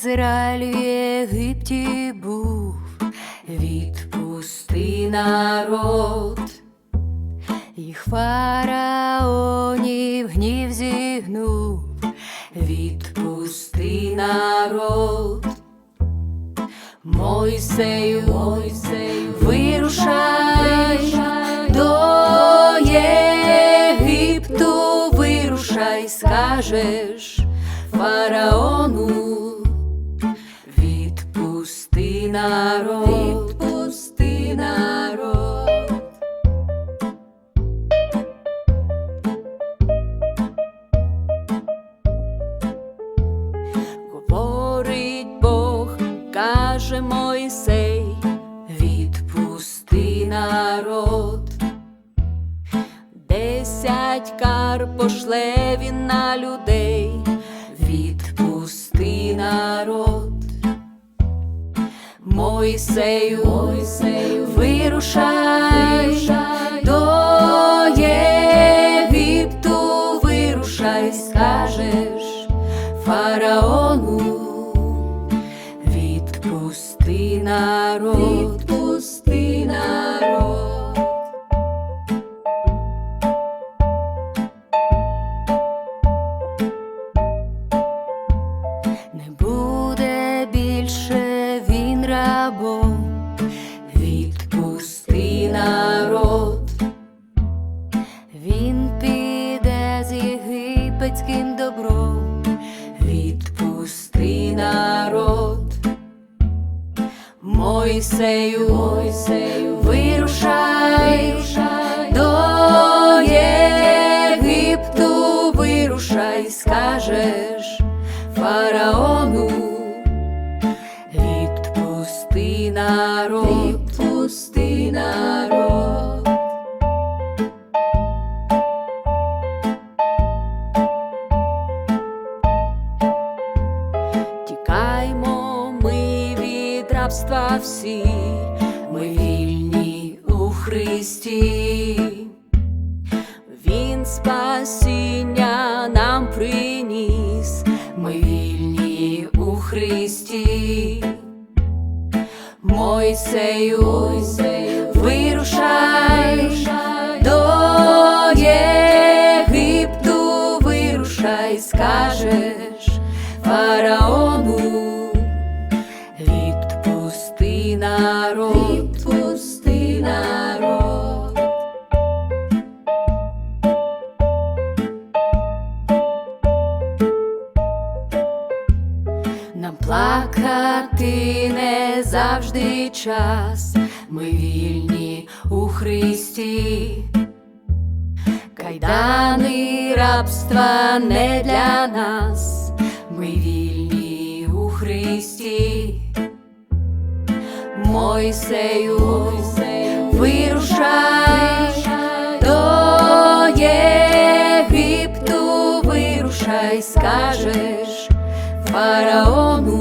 Ізраїль в Єгипті був, відпусти народ, їх фараонів гнів зігнув, відпусти народ. Мойсею, Мойсею, вирушай до Єгипту, вирушай, скажеш фараону, відпусти народ, відпусти народ. Говорить Бог, каже Мойсей, відпусти народ. Десять кар пошле він на людей, народ. Мойсею, Мойсею, вирушай, до Єгипту, вирушай, скажеш фараону, відпусти народ, Не буде більше він рабом, відпусти народ. Він піде з єгипетським добром, відпусти народ. Мойсею, Мойсею, вирушай, до Єгипту, вирушай, скажеш фараону, відпусти народ, відпусти народ. Тікаймо ми від рабства всі, ми вільні у Христі. Мойсею, вирушай, до Єгипту, вирушай, скажеш фараону, відпусти народ, відпусти народ. Нам плакати завжди час, ми вільні у Христі. Кайдани рабства не для нас, ми вільні у Христі. Мойсею, Мойсею вирушай до Єгипту, вирушай, скажеш фараону,